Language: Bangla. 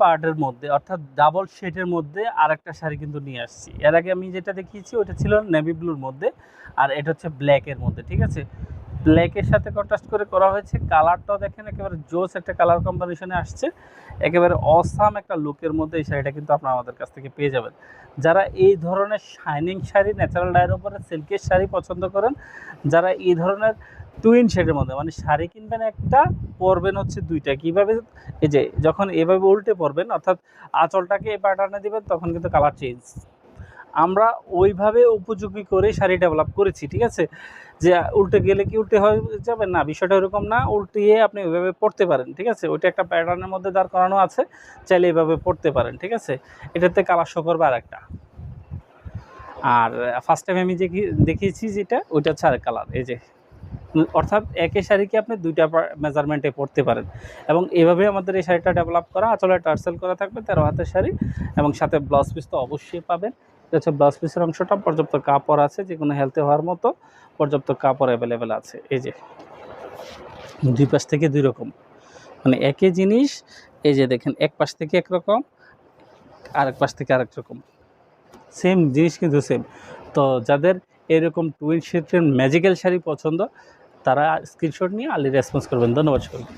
পার্টের মধ্যে, অর্থাৎ ডাবল শেডের মধ্যে আর একটা শাড়ি কিন্তু নিয়ে আসছি। এর আগে আমি যেটা দেখিয়েছি ওটা ছিল নেভি ব্লুর মধ্যে, আর এটা হচ্ছে ব্ল্যাকের মধ্যে, ঠিক আছে? ব্ল্যাকের সাথে কন্ট্রাস্ট করে করা হয়েছে। কালারটাও দেখেন, একেবারে জোস একটা কালার কম্বিনেশনে আসছে। একেবারে অসাম একটা লুকের মধ্যে এই শাড়িটা কিন্তু আপনারা আমাদের কাছ থেকে পেয়ে যাবেন। যারা এই ধরনের শাইনিং শাড়ি ন্যাচারাল ডায়ের উপরে সিল্কের শাড়ি পছন্দ করেন, যারা এই ধরনের টুইন শেডের মধ্যে মানে শাড়ি কিনবেন একটা, পরবেন হচ্ছে দুইটা। কীভাবে, এই যে যখন এভাবে উল্টে পরবেন, অর্থাৎ আঁচলটাকে এই প্যাটার্নে দিবেন, তখন কিন্তু কালার চেঞ্জ আমরা ওইভাবে উপযোগী করে শাড়ি ডেভেলপ করেছি, ঠিক আছে? যে উল্টে গেলে কি উল্টে হয়ে যাবে? না, বিষয়টা এরকম না, উল্টিয়ে আপনি ওইভাবে পড়তে পারেন, ঠিক আছে? ওইটা একটা প্যাটার্নের মধ্যে দাঁড় করানো আছে, চাইলে এইভাবে পড়তে পারেন, ঠিক আছে? এটাতে কালার শো করবে আর একটা আর ফার্স্ট টাইম আমি যে দেখিয়েছি যেটা, ওইটা হচ্ছে কালার এই যে। অর্থাৎ একই শাড়িকে আপনি দুইটা মেজারমেন্টে পড়তে পারেন। এবং এভাবে আমাদের এই শাড়িটা ডেভেলপ করা, আচলে টার্সেল করা থাকবে তেরো হাতের শাড়ি, এবং সাথে ব্লাউজ পিস তো অবশ্যই পাবেন। এটা হচ্ছে ব্লাউজ পিসের অংশটা, পর্যাপ্ত কাপড় আছে যে কোনো হেলথে হওয়ার মতো পর্যাপ্ত কাপড় অ্যাভেলেবেল আছে। এই যে, দুই পাশ থেকে দুই রকম। মানে একই জিনিস, এই যে দেখেন, এক পাশ থেকে একরকম আরেক পাশ থেকে আরেক রকম। সেম জিনিস কিন্তু সেম তো যাদের এরকম টুইন শেটের ম্যাজিক্যাল শাড়ি পছন্দ, তারা স্ক্রিনশট নিয়ে আলি রেসপন্স করবেন। ধন্যবাদ সকলকে।